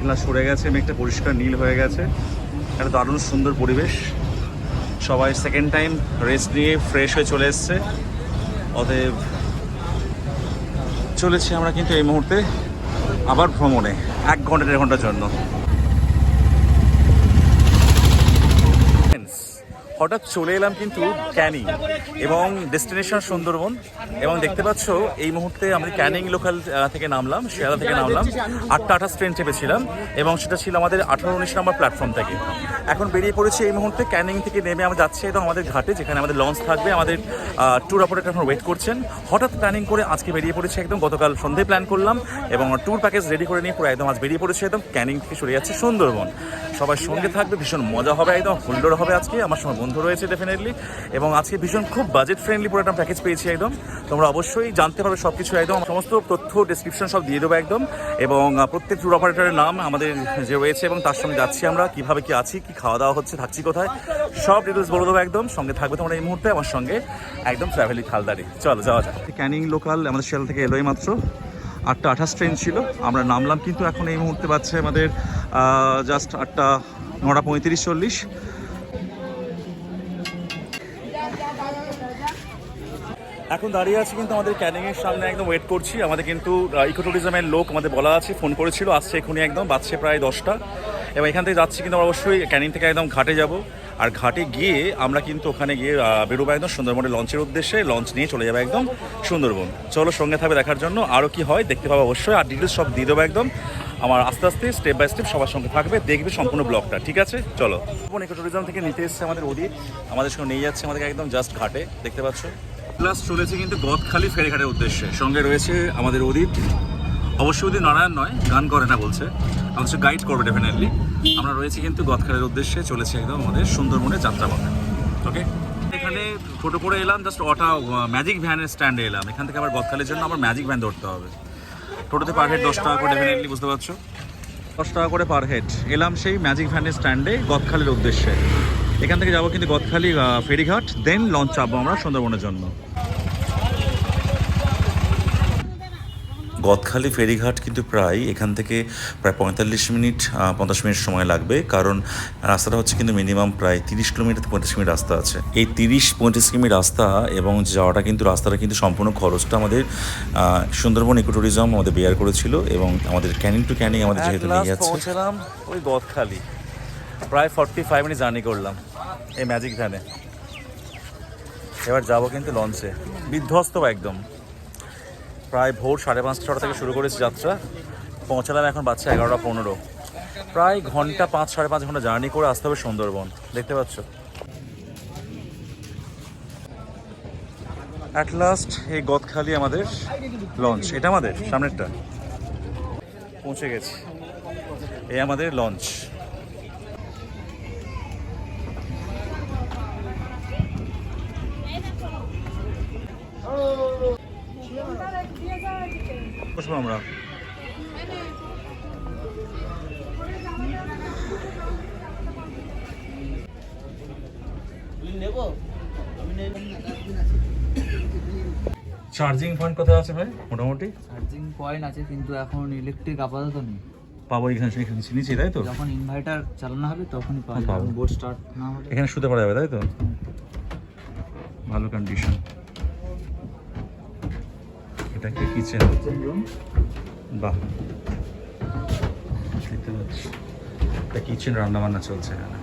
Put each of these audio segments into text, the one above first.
মেঘলা সরে গেছে, মেঘটা পরিষ্কার নীল হয়ে গেছে। একটা দারুণ সুন্দর পরিবেশ। সবাই সেকেন্ড টাইম রেস্ট নিয়ে ফ্রেশ হয়ে চলে এসছে। অতএব চলেছি আমরা কিন্তু এই মুহূর্তে আবার ভ্রমণে, এক ঘণ্টা, দেড় ঘণ্টার জন্য। হঠাৎ চলে এলাম কিন্তু ক্যানিং এবং ডেস্টিনেশন সুন্দরবন এবং দেখতে পাচ্ছ, এই মুহূর্তে আমরা ক্যানিং লোকাল থেকে নামলাম, শিয়ালদা থেকে নামলাম। আটটা আঠাশ ট্রেন চেপেছিলাম এবং সেটা ছিল আমাদের আঠারো উনিশ নম্বর প্ল্যাটফর্ম থেকে। এখন বেরিয়ে পড়েছি এই মুহূর্তে, ক্যানিং থেকে নেমে আমরা যাচ্ছি একদম আমাদের ঘাটে, যেখানে আমাদের লঞ্চ থাকবে, আমাদের ট্যুর অপারেটর এখন ওয়েট করছেন। হঠাৎ প্ল্যানিং করে আজকে বেরিয়ে পড়েছি একদম, গতকাল সন্ধে প্ল্যান করলাম এবং ট্যুর প্যাকেজ রেডি করে নিয়ে পুরো একদম আজ বেরিয়ে পড়েছি একদম ক্যানিং থেকে চলে যাচ্ছে সুন্দরবন। সবার সঙ্গে থাকবে, ভীষণ মজা হবে, একদম হুল্লোড় হবে আজকে। আমার সঙ্গে বন্ধু রয়েছে ডেফিনেটলি এবং আজকে ভীষণ খুব বাজেট ফ্রেন্ডলি পুরো একটা প্যাকেজ পেয়েছি একদম। তোমরা অবশ্যই জানতে পারবে সব কিছু একদম সমস্ত তথ্য ডিসক্রিপশন সব দিয়ে দেবো একদম। এবং প্রত্যেক ট্যুর অপারেটরের নাম আমাদের যে রয়েছে এবং তার সঙ্গে যাচ্ছি আমরা। কীভাবে কি আছি, কি খাওয়া দাওয়া হচ্ছে, থাকছি কোথায়, সব ডিটেলস বলে দেবো একদম। সঙ্গে থাকবে তোমরা এই মুহূর্তে আমার সঙ্গে একদম ট্রাভেলি খালদারি। চলো, যাওয়া যাক। ক্যানিং লোকাল আমাদের শিয়াল থেকে এলোই মাত্র। আটটা আঠাশ ট্রেন ছিল। আমরা নামলাম কিন্তু এখন এই মুহূর্তে পাচ্ছে আমাদের জাস্ট আটটা, নটা পঁয়ত্রিশ চল্লিশ। এখন দাঁড়িয়ে আছি কিন্তু আমাদের ক্যানিং এর সামনে, একদম ওয়েট করছি। আমাদের কিন্তু ইকো ট্যুরিজমের লোক আমাদের বলা আছে ফোন করেছিল, আসছে এখনই একদম, বাজছে প্রায় দশটা। এবং এখান থেকে যাচ্ছি কিন্তু আমরা অবশ্যই ক্যানিং থেকে একদম ঘাটে যাব। আর ঘাটে গিয়ে আমরা কিন্তু ওখানে গিয়ে বেরোবো একদম সুন্দরবনের লঞ্চের উদ্দেশ্যে। লঞ্চ নিয়ে চলে যাবে একদম সুন্দরবন। চলো সঙ্গে থাকবে দেখার জন্য। আরও কি হয় দেখতে পাবো অবশ্যই। আর ডিটেলস সব দিয়ে দেবো একদম। আমার আস্তে আস্তে স্টেপ বাই স্টেপ সবার সঙ্গে থাকবে, দেখবে সম্পূর্ণ ব্লগটা, ঠিক আছে? চলো। ইকো ট্যুরিজম থেকে নিতে এসছে আমাদের অদিত আমাদের সঙ্গে নিয়ে যাচ্ছে আমাদেরকে একদম জাস্ট ঘাটে, দেখতে পাচ্ছ? প্লাস চলেছে কিন্তু গদখালি ফেরিঘাটের উদ্দেশ্যে। সঙ্গে রয়েছে আমাদের অদিত অবশ্যই অদিত নারায়ণ নয়, গান করে না বলছে। আমাদের গাইড করবে ডেফিনেটলি আমরা রয়েছি কিন্তু গদখালের উদ্দেশ্যে, চলেছে একদম আমাদের সুন্দরবনের যাত্রাপথে। ওকে এখানে টোটো করে এলাম জাস্ট অটা ম্যাজিক ভ্যানের স্ট্যান্ডে এলাম। এখান থেকে আবার গদখালির জন্য আমার ম্যাজিক ভ্যান ধরতে হবে। টোটোতে পার হেড দশ টাকা করে ডেফিনেটলি বুঝতে পারছ? দশ টাকা করে পার হেড এলাম সেই ম্যাজিক ভ্যানের স্ট্যান্ডে গদখালির উদ্দেশ্যে। এখান থেকে যাব কিন্তু গদখালি ফেরিঘাট দেন লঞ্চ চাপবো আমরা সুন্দরবনের জন্য। গদখালি ফেরিঘাট কিন্তু প্রায় এখান থেকে প্রায় পঁয়তাল্লিশ মিনিট পঞ্চাশ মিনিট সময় লাগবে কারণ রাস্তাটা হচ্ছে কিন্তু মিনিমাম প্রায় তিরিশ কিলোমিটার থেকে পঁয়ত্রিশ মিনিট রাস্তা আছে। এই তিরিশ পঁয়ত্রিশ কিমি রাস্তা এবং যাওয়াটা কিন্তু রাস্তাটা কিন্তু সম্পূর্ণ খরচটা আমাদের সুন্দরবন ইকো ট্যুরিজম আমাদের বেয়ার করেছিল এবং আমাদের ক্যানিং টু ক্যানিং আমাদের যেহেতু নিয়ে যাচ্ছে। পৌঁছলাম ওই গদখালি। প্রায় ফর্টি ফাইভ মিনিট জার্নি করলাম এই ম্যাজিক ভ্যানে এবার যাব কিন্তু লঞ্চে বিধ্বস্ত একদম। প্রায় ভোর সাড়ে পাঁচটা, ছটা থেকে শুরু করেছি যাত্রা। পৌঁছালাম এখন বাচ্চা এগারোটা পনেরো। প্রায় ঘণ্টা পাঁচ, সাড়ে পাঁচ ঘণ্টা জার্নি করে আসতে হবে সুন্দরবন। দেখতে পাচ্ছ? অ্যাট লাস্ট এই গদখালি আমাদের লঞ্চ এটা আমাদের, সামনেরটা। পৌঁছে গেছি। এই আমাদের লঞ্চ বসবো আমরা চার্জিং পয়েন্ট কোথায় আছে ভাই? মোটামুটি? চার্জিং পয়েন্ট আছে কিন্তু এখন ইলেকট্রিক আপাতত নেই। পাবো এখানে নিচে তাই তো? যখন ইনভার্টার চালানো হবে তখনই পাবো। বোর্ড স্টার্ট না হলে এখানে শুতে পারা যাবে তাই তো? ভালো কন্ডিশন এটা একটা কিচেন রুম বাহ। দেখতে পাচ্ছি। একটা কিচেন রান্না বান্না চলছে এখানে।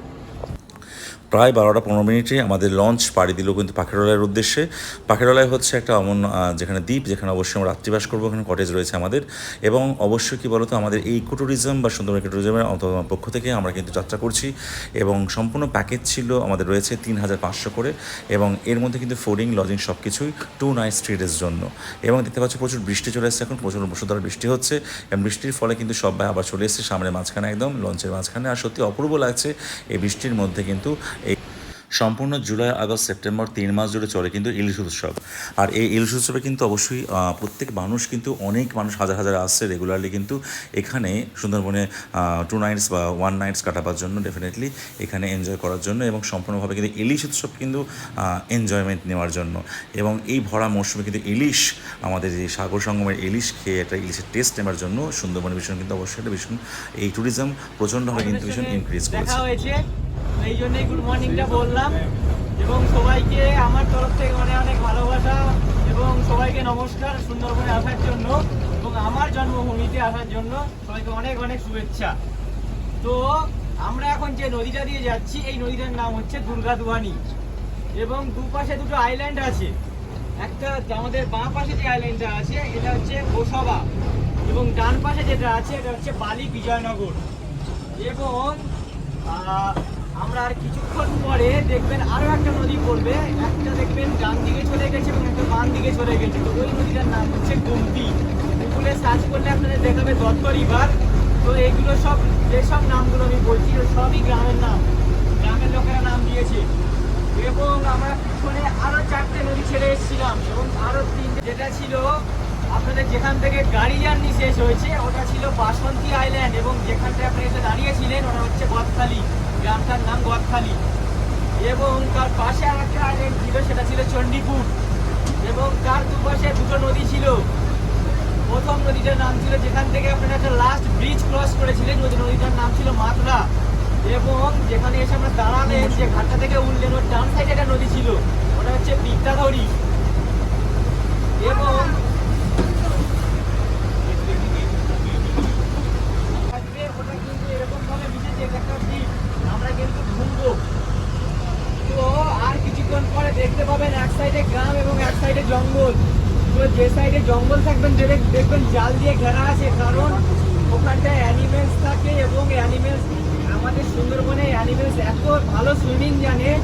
প্রায় বারোটা পনেরো মিনিটে আমাদের লঞ্চ পাড়ি দিল কিন্তু পাখিরালয়ের উদ্দেশ্যে। পাখিরালয় হচ্ছে একটা অমন যেখানে দ্বীপ, যেখানে অবশ্যই আমরা রাত্রিবাস করব, ওখানে কটেজ রয়েছে আমাদের। এবং অবশ্যই কী বলতো, আমাদের এই ইকো ট্যুরিজম বা সুন্দরবন ইকো ট্যুরিজমের অন্ত- পক্ষ থেকে আমরা কিন্তু যাত্রা করছি। এবং সম্পূর্ণ প্যাকেজ ছিল, আমাদের রয়েছে তিন হাজার পাঁচশো করে। এবং এর মধ্যে কিন্তু ফুডিং লজিং সব কিছুই টু নাইট ডেজ জন্য। এবং দেখতে পাচ্ছ প্রচুর বৃষ্টি চলে এসেছে এখন, প্রচুর মুসলধারে বৃষ্টি হচ্ছে। এবং বৃষ্টির ফলে কিন্তু সবাই আবার চলে এসেছে সামনে মাঝখানে একদম, লঞ্চের মাঝখানে। আর সত্যি অপূর্ব লাগছে এই বৃষ্টির মধ্যে কিন্তু সম্পূর্ণ জুলাই আগস্ট সেপ্টেম্বর তিন মাস জুড়ে চলে কিন্তু ইলিশ উৎসব। আর এই ইলিশ উৎসবে কিন্তু অবশ্যই প্রত্যেক মানুষ কিন্তু অনেক মানুষ হাজার হাজার আসছে রেগুলারলি কিন্তু এখানে সুন্দরবনে টু নাইটস বা ওয়ান নাইটস কাটাবার জন্য ডেফিনেটলি এখানে এনজয় করার জন্য এবং সম্পূর্ণভাবে কিন্তু ইলিশ উৎসব কিন্তু এনজয়মেন্ট নেওয়ার জন্য। এবং এই ভরা মরশুমে কিন্তু ইলিশ আমাদের যে সাগর সঙ্গমের ইলিশ খেয়ে একটা ইলিশের টেস্ট নেওয়ার জন্য সুন্দরবনে ভীষণ কিন্তু অবশ্যই একটা ভীষণ এই ট্যুরিজম প্রচণ্ডভাবে কিন্তু ভীষণ ইনক্রিজ করেছে। এই জন্যই গুড মর্নিংটা বললাম। এবং সবাইকে আমার তরফ থেকে অনেক অনেক ভালোবাসা এবং সবাইকে নমস্কার সুন্দরবনে আসার জন্য এবং আমার জন্মভূমিতে আসার জন্য সবাইকে অনেক অনেক শুভেচ্ছা। তো আমরা এখন যে নদীটা দিয়ে যাচ্ছি, এই নদীটার নাম হচ্ছে দুর্গা দুয়ানি এবং দুপাশে দুটো আইল্যান্ড আছে। একটা আমাদের বাঁ পাশে যে আইল্যান্ডটা আছে, এটা হচ্ছে গোসবা। এবং ডান পাশে যেটা আছে, এটা হচ্ছে বালি বিজয়নগর। এবং আমরা আর কিছুক্ষণ পরে দেখবেন আরও একটা নদী পড়বে। একটা দেখবেন ডান দিকে চলে গেছে এবং একটা বাম দিকে চলে গেছে। তো ওই নদীটার নাম হচ্ছে গোমতি। গুগলে সার্চ করলে আপনাদের দেখাবে দত্ত রিভার। তো এইগুলো সব যেসব নামগুলো আমি বলছি সবই গ্রামের নাম। গ্রামের লোকেরা নাম দিয়েছে। এবং আমরা পিছনে আরও চারটে নদী ছেড়ে এসেছিলাম এবং আরও তিনটে, যেটা ছিল আপনাদের যেখান থেকে গাড়ি জার্নি শেষ হয়েছে, ওটা ছিল বাসন্তী আইল্যান্ড এবং যেখানটায় আপনি এসে দাঁড়িয়েছিলেন, ওটা হচ্ছে গদখালি গ্রামটার নাম গদখালি এবং তার পাশে আর একটা আইল্যান্ড ছিল, সেটা ছিল চণ্ডীপুর। এবং তার দুপাশে দুটো নদী ছিল। প্রথম নদীটার নাম ছিল, যেখান থেকে আপনারা একটা লাস্ট ব্রিজ ক্রস করেছিলেন, ওই নদীটার নাম ছিল মাতলা এবং যেখানে এসে আমরা দাঁড়ালেন যে ঘাটটা থেকে উঠলেন, ওর ডান সাইডে একটা নদী ছিল। ওটা হচ্ছে বিদ্যাধরী। এবং থাকবে, ওটা কিন্তু এরকমভাবে মিশেছে, এটা একটা দ্বীপ। আমরা কিন্তু ঘুরবো তো আর কিছুক্ষণ পরে দেখতে পাবেন এক সাইডে গ্রাম এবং এক সাইডে জঙ্গল। তো যে সাইডে জঙ্গল থাকবেন দেখ- দেখবেন জাল দিয়ে ঘেরা আছে, কারণ ওখানটায় অ্যানিমেলস থাকে এবং অ্যানিমেলস আমাদের সুন্দরবনে অ্যানিমেলস এত ভালো সুইমিং জানে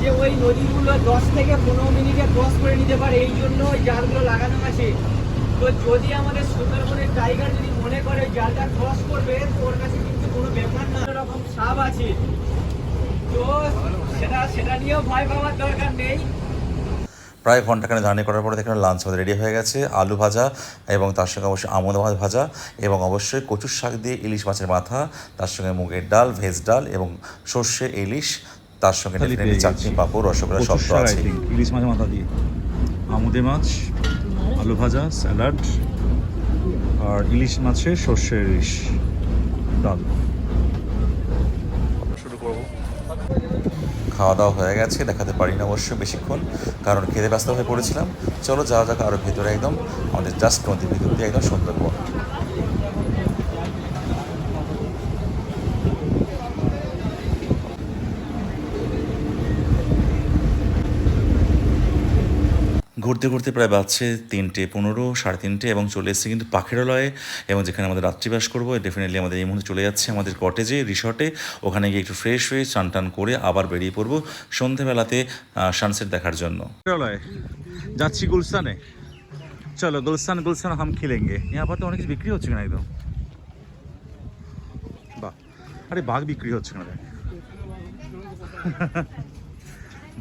যে ওই নদীগুলো দশ থেকে পনেরো মিনিটে ক্রস করে নিতে পারে, এই জন্য ওই জালগুলো লাগানো আছে। তো যদি আমাদের সুন্দরবনের টাইগার যদি মনে করে জালটা ক্রস করবে, তো ওর কাছে কিন্তু কোনো ব্যাপার না। রকম সাপ আছে। তো সেটা সেটা নিয়েও ভয় পাওয়ার দরকার নেই। প্রায় ঘন্টাখানে জার্নি করার পরে দেখলাম লাঞ্চ আমাদের রেডি হয়ে গেছে আলু ভাজা এবং তার সঙ্গে অবশ্যই আমোদ ভাত ভাজা এবং অবশ্যই কচুর শাক দিয়ে ইলিশ মাছের মাথা তার সঙ্গে মুগের ডাল ভেজ ডাল এবং সর্ষে ইলিশ তার সঙ্গে চাটনি। পাঁপড় রসগোল্লা সব তো আছে ইলিশ মাছের মাথা দিয়ে। আমুদে মাছ আলু ভাজা স্যালাড আর ইলিশ মাছের সর্ষের ইলিশ ডাল শুরু করব খাওয়া দাওয়া হয়ে গেছে, দেখাতে পারি না অবশ্য বেশিক্ষণ, কারণ খেতে ব্যস্ত হয়ে পড়েছিলাম। চলো যাওয়া যাক আরও ভেতরে একদম, আমাদের জাস্ট নদীর ভিতর দিয়ে একদম সুন্দরবন। ঘুরতে ঘুরতে প্রায় বাজছে তিনটে পনেরো, সাড়ে তিনটে এবং চলে এসেছে কিন্তু পাখিরালয়ে এবং যেখানে আমাদের রাত্রিবাস করব ডেফিনেটলি আমাদের এই মুহূর্তে চলে যাচ্ছে আমাদের কটেজে রিসর্টে ওখানে গিয়ে একটু ফ্রেশ হয়ে চান টান করে আবার বেরিয়ে পড়ব সন্ধেবেলাতে সানসেট দেখার জন্য। যাচ্ছি গুলসানে চলো, গুলশান গুলসান হাম খিলেঙ্গে। আবার তো অনেক কিছু বিক্রি হচ্ছে না একদম? বাহ, আরে বাঘ বিক্রি হচ্ছে না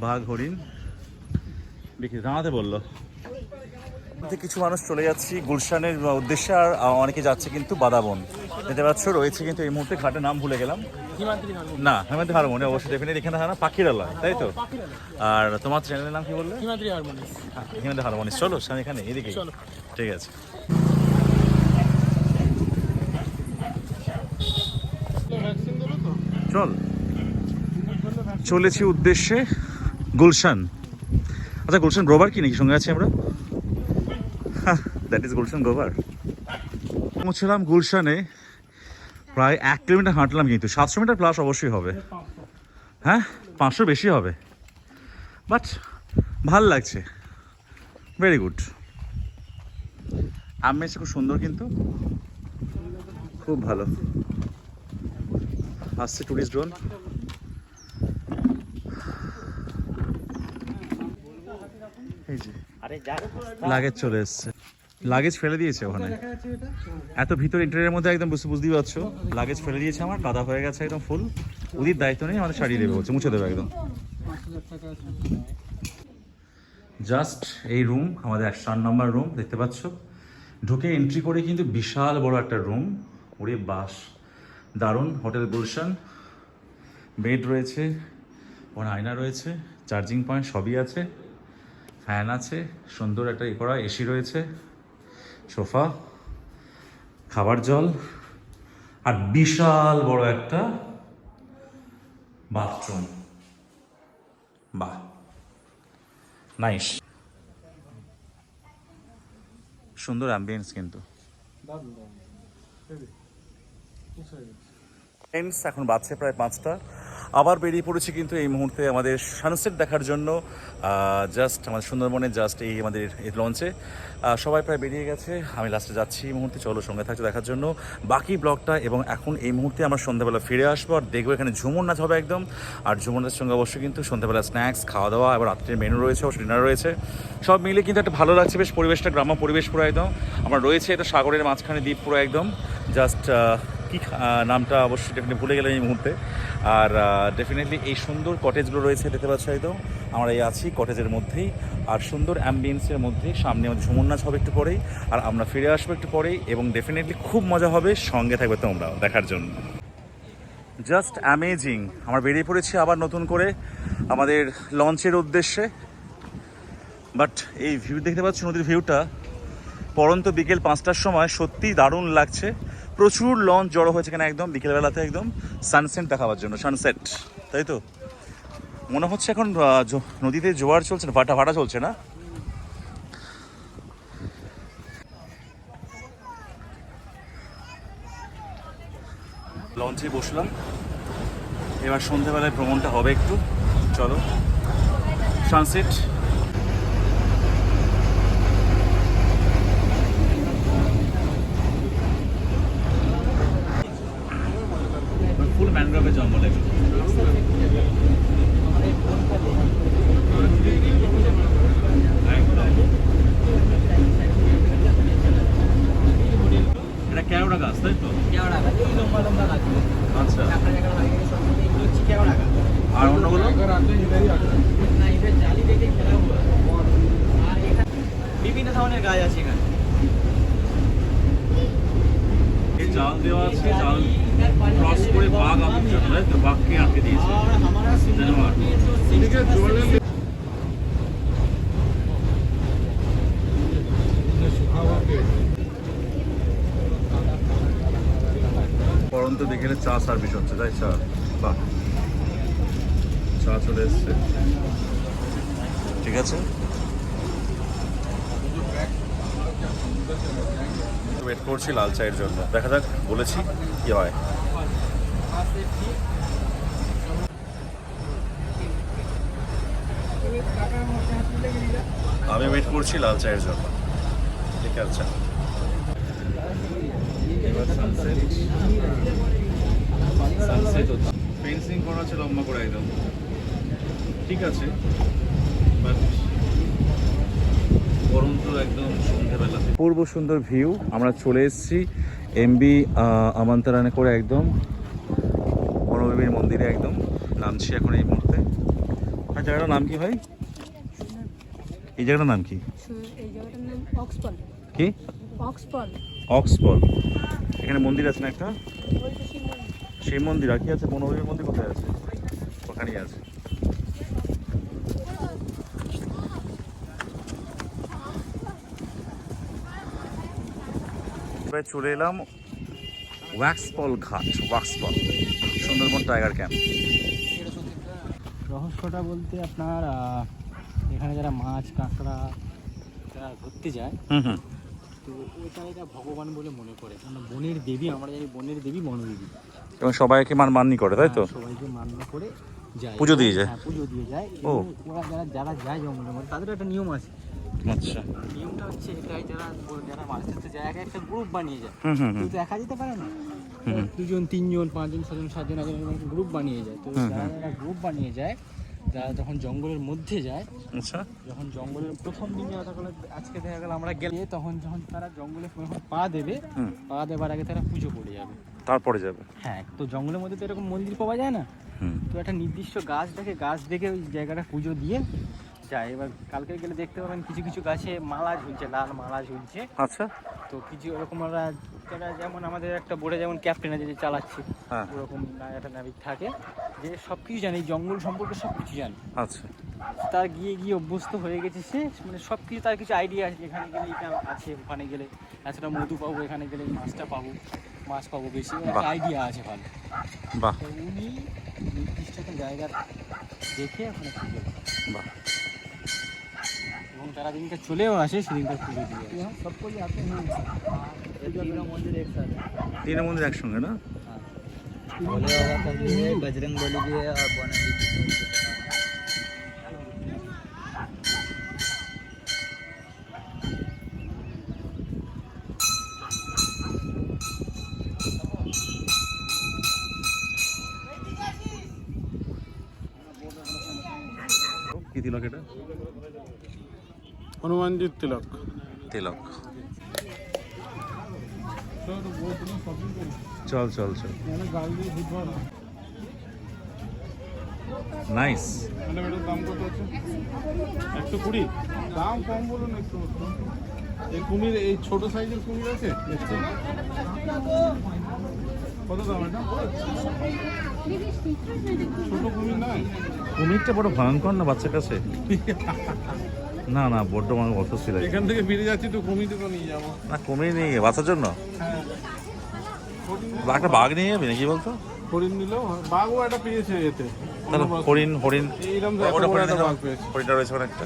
বাঘ হরিণ। বিক্রি জানাতে বলল। কিছু মানুষ চলে যাচ্ছি গুলশানের উদ্দেশ্যে আর অনেকে যাচ্ছে কিন্তু বাদাবন। দেখতে পাচ্ছ রয়েছে কিন্তু এই মুহূর্তে ঘাটের নাম ভুলে গেলাম। না হেমন্ত হারমোনি অবশ্যই ডেফিনেটলি এখানে হয় না পাখিরালয় তাই তো? আর তোমার চ্যানেলের নাম কি বললে? হ্যাঁ, হিমাদ্রি হারমোনিস চলো সামনে এখানে এদিকে ঠিক আছে। চল। চলেছি উদ্দেশ্যে গুলশান। আচ্ছা গুলশান গ্রোভার কি নাকি? সঙ্গে আছি আমরা? দ্যাট ইজ গুলশান গ্রোভার পৌঁছলাম গুলশানে। প্রায় এক কিলোমিটার হাঁটলাম কিন্তু। সাতশো মিটার প্লাস অবশ্যই হবে। হ্যাঁ পাঁচশো বেশি হবে। বাট ভালো লাগছে। ভেরি গুড আমেজ খুব সুন্দর কিন্তু। খুব ভালো। আসছে টুরিস্ট ড্রোন এই যে। লাগেজ চলে এসছে। লাগেজ ফেলে দিয়েছে ওখানে। এত ভিতরে ইন্টারিয়ার মধ্যে একদম বুঝতে বুঝতেই পারছ। লাগেজ ফেলে দিয়েছে আমার কাদা হয়ে গেছে একদম ফুল উদির দায়িত্ব নেই, আমাদের সারিয়ে দেবে, বলছে, মুছে দেবে একদম। জাস্ট এই রুম আমাদের একশো আট নম্বর রুম দেখতে পাচ্ছ? ঢুকে এন্ট্রি করে কিন্তু বিশাল বড় একটা রুম ওরে বাস, দারুণ হোটেল গুলশান। বেড রয়েছে ওখানে আয়না রয়েছে চার্জিং পয়েন্ট সবই আছে। ফ্যান আছে সুন্দর একটা ই করা এসি রয়েছে সোফা খাবার জল আর বিশাল বড় একটা বাথরুম। বাহ নাইস। সুন্দর অ্যাম্বিয়েন্স কিন্তু। এখন বাজছে প্রায় পাঁচটা। আবার বেরিয়ে পড়েছি কিন্তু এই মুহূর্তে আমাদের সানসেট দেখার জন্য জাস্ট আমাদের সুন্দরবনে জাস্ট এই আমাদের এই লঞ্চে সবাই প্রায় বেরিয়ে গেছে, আমি লাস্টে যাচ্ছি এই মুহূর্তে, চলো সঙ্গে থাকছে দেখার জন্য। বাকি ব্লগটা এবং এখন এই মুহূর্তে আমরা সন্ধ্যাবেলা ফিরে আসব আর দেখব এখানে ঝুমুর নাচ হবে একদম। আর ঝুমুর নাচের সঙ্গে অবশ্যই কিন্তু সন্ধ্যাবেলা স্ন্যাক্স খাওয়া দাওয়া, এবার রাত্রের মেনু রয়েছে, অবশ্যই ডিনার রয়েছে। সব মিলে কিন্তু একটা ভালো লাগছে, বেশ পরিবেশটা, গ্রাম্য পরিবেশ পুরো একদম। আমরা রয়েছে এটা সাগরের মাঝখানে দ্বীপ পুরো একদম। জাস্ট কি নামটা অবশ্যই ডেফিনেটলি ভুলে গেলাম এই মুহূর্তে। আর ডেফিনেটলি এই সুন্দর কটেজগুলো রয়েছে, দেখতে পাচ্ছ একদম আমরা এই আছি কটেজের মধ্যেই। আর সুন্দর অ্যাম্বিয়েন্সের মধ্যেই সামনে আমাদের ঝুমুর নাচ হবে একটু পরেই, আর আমরা ফিরে আসব একটু পরেই, এবং ডেফিনেটলি খুব মজা হবে, সঙ্গে থাকবে তোমরাও দেখার জন্য। জাস্ট অ্যামেজিং আমরা বেরিয়ে পড়েছি আবার নতুন করে আমাদের লঞ্চের উদ্দেশ্যে। বাট এই ভিউ দেখতে পাচ্ছ নদীর ভিউটা পরন্ত বিকেল পাঁচটার সময় সত্যিই দারুণ লাগছে। প্রচুর লঞ্চ জড়ো হয়েছে এখানে একদম, বিকেলবেলাতে একদম সানসেট দেখাবার জন্য সানসেট তাই তো? মনে হচ্ছে এখন নদীতে জোয়ার চলছে না, ভাটা ভাটা চলছে না? লঞ্চে বসলাম। এবার সন্ধ্যেবেলায় ভ্রমণটা হবে একটু, চলো। সানসেট চা সার্ভিস হচ্ছে, তাই চা? বাহ। চা চলে এসছে। ঠিক আছে? ওয়েট করছি লাল চায়ের জন্য। দেখা যাক, বলেছি কি হয়। আমি ওয়েট করছি লাল চায়ের জন্য। ঠিক আছে। এবার সানসেট সানসেট হচ্ছে ফেন্সিং করা আছে লম্বা করে একদম। ঠিক আছে। বাট একদম পূর্ব সুন্দর ভিউ আমরা চলে এসেছি এমবি আমান্তরানে করে একদম। বনবিবির মন্দিরে একদম। নামছি এখন এই মুহূর্তে। আর জায়গাটার নাম কি ভাই? এই জায়গাটার নাম কি? এই জায়গাটার কি? অক্সফল অক্সফল এখানে মন্দির আছে না একটা? সেই মন্দির আর কি আছে? বনবিবির মন্দির কোথায় আছে? ওখানেই আছে। চলে এলাম ওয়াক্সপল ঘাট ওয়াক্সপল সুন্দরবন টাইগার ক্যাম্প। রহস্যটা বলতে আপনার এখানে যারা মাছ কাঁকড়া যারা ধরতে যায় হুম হুম। তো ওটা এটা ভগবান বলে মনে করে। কারণ বনের দেবী আমরা জানি বনের দেবী বনদেবী এবং সবাইকে মান মান্যি করে তাই তো? হ্যাঁ, সবাইকে মান্য করে যায়। পুজো দিয়ে যায়? হ্যাঁ পুজো দিয়ে যায়। ও। ওরা যারা যারা যায় জঙ্গলের মধ্যে তাদের একটা নিয়ম আছে। আচ্ছা। নিয়মটা হচ্ছে এটাই যারা যারা মাছ ধরতে যায় একটা গ্রুপ বানিয়ে যায়। কিন্তু দেখা যেতে পারে না। হুম। দুজন তিনজন পাঁচজন ছজন সাতজন গ্রুপ বানিয়ে যায়। তো যারা গ্রুপ বানিয়ে যায় যারা যখন জঙ্গলের মধ্যে যায় আচ্ছা। যখন জঙ্গলের প্রথম দিন আজকে দেখা গেল আমরা গেলে তখন যখন তারা জঙ্গলে পা দেবে পা দেবার আগে তারা পুজো করে যাবে। তারপরে যাবে। হ্যাঁ তো জঙ্গলের মধ্যে তো এরকম মন্দির পাওয়া যায় না? তো একটা নির্দিষ্ট গাছ দেখে গাছ দেখে ওই জায়গাটা পুজো দিয়ে যায়। এবার কালকে গেলে দেখতে পাবেন কিছু কিছু গাছে মালা ঝুলছে লাল মালা ঝুলছে। আচ্ছা। তো কিছু ওরকম আমরা যেমন আমাদের একটা বোর্ডে যেমন ক্যাপ্টেন আছে যে চালাচ্ছে হ্যাঁ। ওরকম না- একটা নাবিক থাকে যে সব কিছু জানে জঙ্গল সম্পর্কে সব কিছু জানে। আচ্ছা। তার গিয়ে গিয়ে অভ্যস্ত হয়ে গেছে সে মানে সব কিছু তার কিছু আইডিয়া আছে এখানে গেলে এটা আছে ওখানে গেলে এতটা মধু পাবো এখানে গেলে মাছটা পাবো মাছ পাবো বেশি একটা আইডিয়া আছে ভালো বাহ। উনি নির্দিষ্ট একটা জায়গা দেখে ওখানে বাহ। তারা যেদিনকে চলেও আসে সেদিনকার পুজো দিয়ে তিনটা মন্দির একসঙ্গে না? বজরং বলি দিয়ে আর বনাজি হনুমানজি তিলক। তিলক। চল চল চল। নাইস এটার দাম কত আছে? একশো কুড়ি। দাম কম বলুন একটু। এই কুমির এই ছোট সাইজের কুমির আছে? কত দাম এটা? ছোট কুমির নাই কুমিরটা বড় ভয়ঙ্কর না বাচ্চার কাছে? না না বড্ড আমার অস্বস্তি লাগে এখান থেকে ফিরে যাচ্ছি তো কুমির তো নিয়ে যাব। না কুমির নেই বাচ্চার জন্য? হ্যাঁ। একটা বাঘ নিয়ে যাবি নাকি বলতো? হরিণ নিলেও বাঘও একটা পেয়েছে এতে। তাহলে হরিণ হরিণ। এইরকম হরিণটা রয়েছে অনেকটা।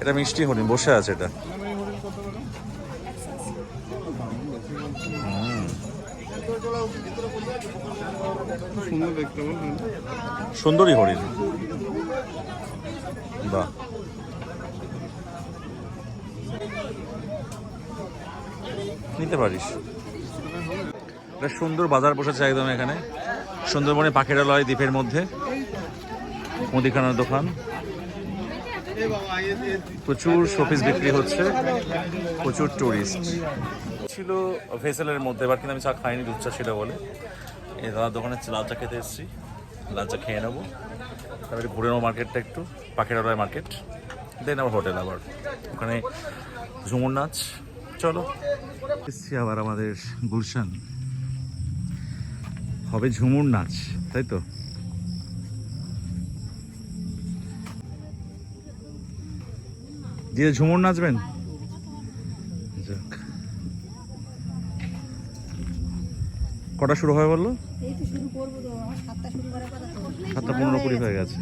এটা মিষ্টি হরিণ বসে আছে এটা ম্যাডাম, এই হরিণ কত ম্যাডাম সুন্দর হরিণ। বাহ। নিতে পারিস। একটা সুন্দর বাজার বসেছে একদম এখানে। সুন্দরবনে পাখিরালয় দ্বীপের মধ্যে। মুদিখানার দোকান। প্রচুর শোপিস বিক্রি হচ্ছে। প্রচুর টুরিস্ট। ছিল ভেসেলের মধ্যে, এবার কিন্তু আমি চা খাইনি, দুধ চা ছিল বলে। এই দাদার দোকানে লাল চা খেতে এসেছি। লাল চা খেয়ে নেব। তারপরে ঘুরে নেব মার্কেটটা একটু, পাখিরালয় মার্কেট। দেন আবার হোটেল আবার। ওখানে ঝুমুর নাচ। চলো। এসছি আবার আমাদের গুলশান। হবে ঝুমুর নাচ, তাই তো? দিয়ে ঝুমুর নাচবেন যাক কটা শুরু হয় বলল? সাতটা পনেরো কুড়ি হয়ে গেছে।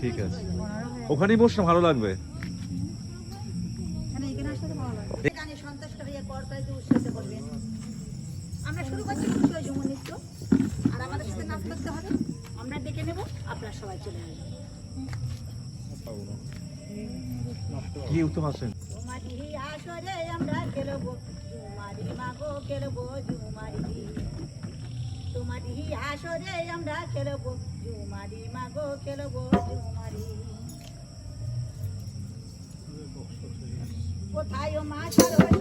ঠিক আছে। ওখানেই বসলে ভালো লাগবে? করবেন আমরা শুরু করছি নৃত্য। আর আমাদের সাথে নাচ করতে হবে। আমরা ডেকে নেব আপনারা সবাই চলে আসবেন কি উত্তম আছেন আমরা খেলব ঝুমারি মাগো খেলব ঝুমারি তোমারি আসরে আমরা খেলব। জুমারি মাগো খেলব জুমারি। কোথায় মা সরস্বতী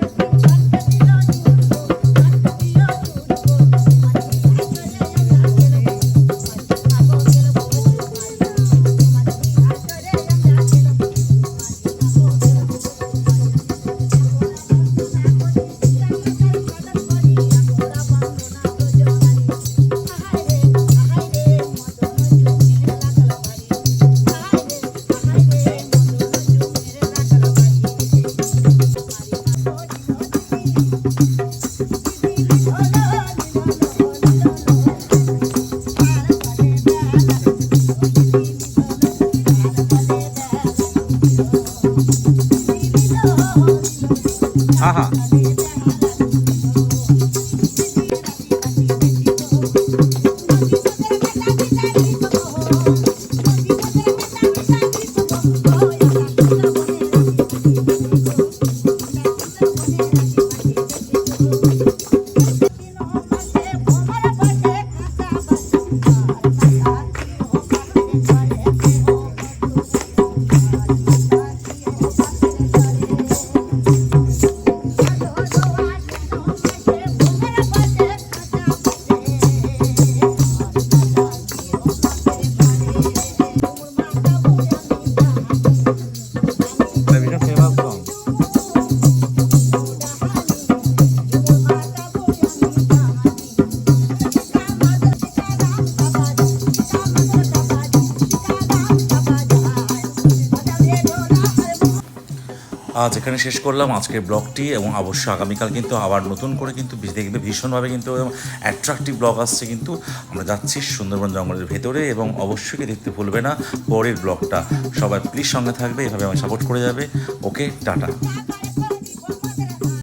哈哈。আজ এখানে শেষ করলাম আজকের ব্লগটি এবং অবশ্যই আগামীকাল কিন্তু আবার নতুন করে কিন্তু দেখবে ভীষণভাবে কিন্তু অ্যাট্রাকটিভ ব্লগ আসছে কিন্তু। আমরা যাচ্ছি সুন্দরবন জঙ্গলের ভেতরে এবং অবশ্যই দেখতে ভুলবে না পরের ব্লগটা। সবাই প্লিজ সঙ্গে থাকবে, এভাবে আমাকে সাপোর্ট করে যাবে। Okay tata.